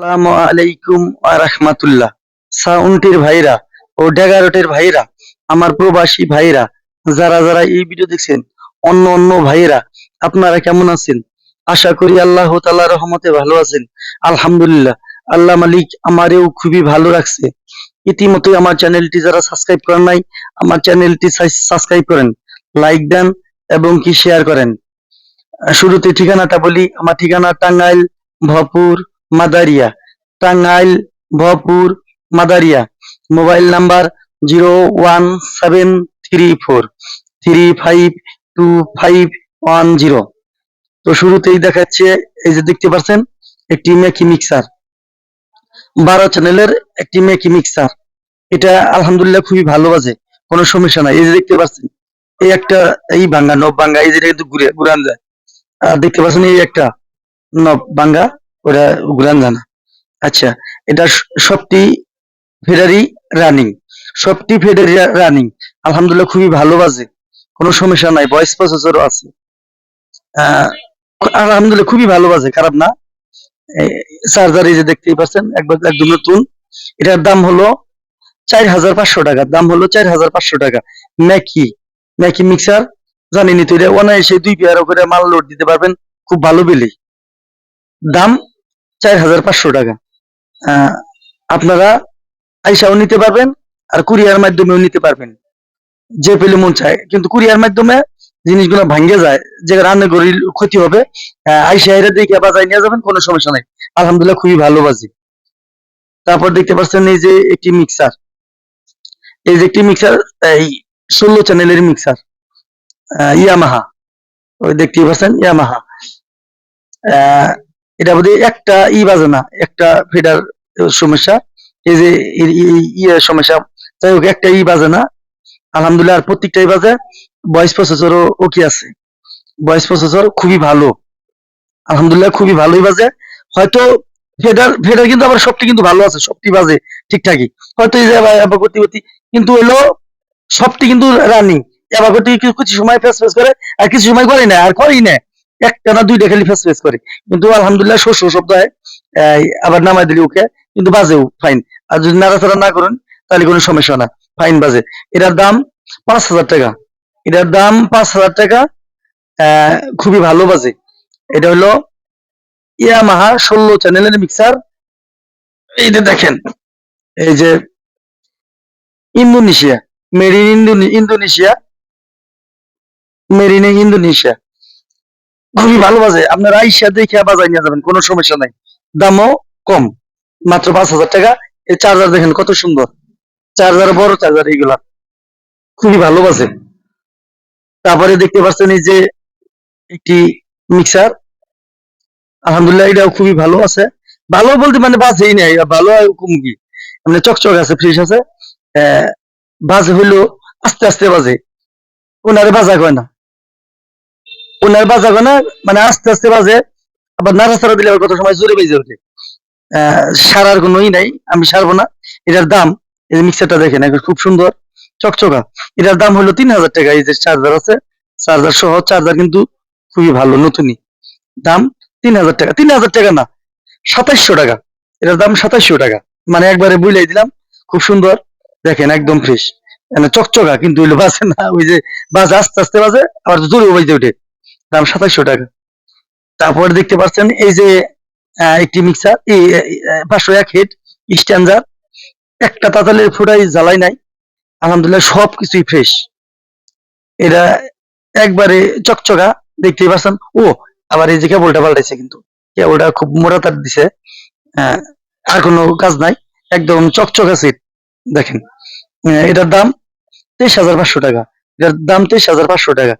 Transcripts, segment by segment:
আসসালামু আলাইকুম রাহমাতুল্লাহ। সাউন্টির ভাইরা ও ডেগারোটের ভাইরা, আমার প্রবাসী ভাইরা, যারা যারা এই ভিডিও দেখছেন, অন্য অন্য ভাইরা, আপনারা কেমন আছেন? আশা করি আল্লাহ রহমতে ভালো আছেন। আলহামদুলিল্লাহ, আল্লাহ মালিক আমারেও খুবই ভালো রাখছে। ইতিমধ্যে আমার চ্যানেলটি যারা সাবস্ক্রাইব করেন নাই, আমার চ্যানেলটি সাবস্ক্রাইব করেন, লাইক দেন এবং কি শেয়ার করেন। শুরুতে ঠিকানাটা বলি, আমার ঠিকানা Tangail, Bhuapur Madaria, Tangail Bhuapur Madaria. Mobile number zero one seven three four, three five two five one zero. তো শুরুতেই দেখাচ্ছে, এই যে দেখতে পাচ্ছেন, একটি মেকি মিক্সার। বারো চ্যানেলের একটি মেকি মিক্সার। এটা আলহামদুলিল্লাহ খুবই ভালো বাজে, কোনো সমস্যা নাই। এই যে দেখতে পাচ্ছেন, এই একটা এই ভাঙ্গা, নব ভাঙ্গা, এই যেটা কিন্তু ঘুরে ঘুরান যায়। আর দেখতে পাচ্ছেন এই একটা নব ভাঙ্গা। ওটা ঘুরান না আচ্ছা এটা সবটি ফেরারি রানিং। সবটি ফেরারি রানিং। আলহামদুলিল্লাহ খুবই ভালো বাজে। কোনো সমস্যা নাই, ভয়েস প্রসেসরও আছে। আলহামদুলিল্লাহ খুবই ভালো বাজে, খারাপ না। চার্জার এই যে দেখতেই পাচ্ছেন, একবার একদম নতুন। এটার দাম হলো চার হাজার পাঁচশো টাকা। দাম হলো চার হাজার পাঁচশো টাকা। ম্যাকি ম্যাকি মিক্সার। জানেনি তো এটা অনায়াসে দুই পেয়ার করে মাল লোড দিতে পারবেন। খুব ভালো বিলি। দাম চার হাজার পাঁচশো টাকা। আপনারা আইসাও নিতে পারবেন আর কুরিয়ার মাধ্যমেও নিতে পারবেন। যে পেলে মন চায়। কিন্তু কুরিয়ার মাধ্যমে জিনিসগুলো ভাঙ্গে যায়, যে রান্না করি ক্ষতি হবে দেখে নিয়ে যাবেন, কোনো সমস্যা নাই। আলহামদুলিল্লাহ খুবই ভালো বাজি। তারপর দেখতে পাচ্ছেন এই যে একটি মিক্সার। এই যে একটি মিক্সার, এই ষোলো চ্যানেলের মিক্সার ইয়ামাহা। ওই দেখতেই পাচ্ছেন ইয়ামাহা। এটা বোধ একটা ই বাজে না, একটা ফিডার সমস্যা। এই যে ই- ই- ইয়ে সমস্যা, যাই হোক, একটা ই বাজে না। আলহামদুলিল্লাহ আর প্রত্যেকটাই বাজে। ভয়েস প্রসেসরও ওকে আছে? ভয়েস প্রসেসর খুবই ভালো। আলহামদুলিল্লাহ খুবই ভালোই বাজে। হয়তো ফেডার ফেডার কিন্তু আবার সবটি কিন্তু ভালো আছে, সবটি বাজে ঠিকঠাকই। হয়তো এই যে এবার করতে কিন্তু হলো সবটি কিন্তু রানিং এবার করতে কিছু সময় ফেস ফেস করে, আর কিছু সময় করে না, আর করেই না। একটা না দুইটা খালি ফেস ফেস করে। কিন্তু আলহামদুলিল্লাহ হয় এই, আবার নামাই দিলি ওকে কিন্তু বাজেও ফাইন আর যদি নাড়াচাড়া না করেন তাহলে কোনো সমস্যা না। ফাইন বাজে। এটার দাম পাঁচ হাজার টাকা। এটার দাম পাঁচ হাজার টাকা খুবই ভালো বাজে। এটা হলো ইয়ামাহা ষোলো চ্যানেলের মিক্সার এই যে দেখেন এই যে Indonesia marine in Indonesia made in Indonesia খুবই ভালো বাজে। আপনার আইসা দেখে বাজায় নিয়ে যাবেন, কোনো সমস্যা নাই। দামও কম। মাত্র পাঁচ হাজার টাকা। এই চার্জার দেখেন কত সুন্দর। চার্জার বড় চার্জার এইগুলা। খুবই ভালো বাজে। তারপরে দেখতে পাচ্ছেন এই যে একটি মিক্সার আলহামদুলিল্লাহ এটাও খুবই ভালো আছে। ভালো বলতে মানে বাজেই নাই। ভালো আর কম কি? মানে চকচক আছে ফ্রিজ আছে। বাজে হইল আস্তে আস্তে বাজে। ওনারে বাজা কয় না? ওনার বাজা না মানে আস্তে আস্তে বাজে, আবার নাড়াচাড়া দিলে কত সময় জোরে বেজে ওঠে। সারার কোনো ই নাই, আমি সারবো না। এটার দাম, এই মিক্সারটা দেখেন একদম খুব সুন্দর, চকচকা। এটার দাম হলো তিন হাজার টাকা, এই যে চার্জার আছে চার্জার সহ চার্জার কিন্তু খুবই ভালো, নতুনই। দাম তিন হাজার টাকা, তিন হাজার টাকা না, সাতাইশশো টাকা। এটার দাম সাতাইশশো টাকা। মানে একবারে বুঝলাই দিলাম, খুব সুন্দর, দেখেন একদম ফ্রেশ মানে চকচকা, কিন্তু বাজে না, ওই যে বাজে, আস্তে আস্তে বাজে, আবার জোরে বাজতে ওঠে। দাম সাতাইশশো টাকা। তারপর দেখতে পাচ্ছেন এই যে একটি মিক্সার পাঁচশো এক হেড স্ট্যান্ডার একটা তাতালের ফুটাই জ্বালাই নাই। আলহামদুলিল্লাহ সব কিছুই ফ্রেশ এটা একবারে চকচকা, দেখতেই পাচ্ছেন। ও, আবার এই যে কেবলটা পাল্টাইছে কিন্তু। কেবলটা খুব মোটা তার দিছে আর কোনো কাজ নাই। একদম চকচকা সিট দেখেন এটার দাম তেইশ হাজার পাঁচশো টাকা। এটার দাম তেইশ হাজার পাঁচশো টাকা।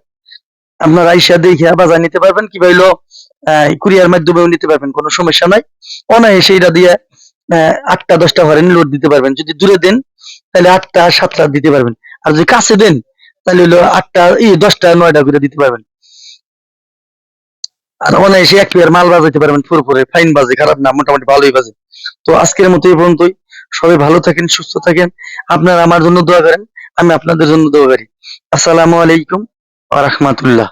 আপনার আইসা দেখে বাজার নিতে পারবেন, কি ভাইলো কুরিয়ার মাধ্যমেও নিতে পারবেন, কোনো সমস্যা নাই। অনায়াসে এটা দিয়ে আটটা, দশটা হরেন লোড দিতে পারবেন। যদি দূরে দেন, তাহলে আটটা, সাতটা দিতে পারবেন। আর যদি কাছে দেন, তাহলে হলো আটটা দশটা, নয়টা করে দিতে পারবেন। আর অনায়াসে এক পেয়ার মাল বাজাইতে পারবেন পুরোপুরি ফাইন বাজে, খারাপ না, মোটামুটি ভালোই বাজে। তো আজকের মতো এই পর্যন্তই। সবাই ভালো থাকেন, সুস্থ থাকেন। আপনারা আমার জন্য দোয়া করেন, আমি আপনাদের জন্য দোয়া করি। আসসালামু আলাইকুম। ওয়া রাহমাতুল্লাহ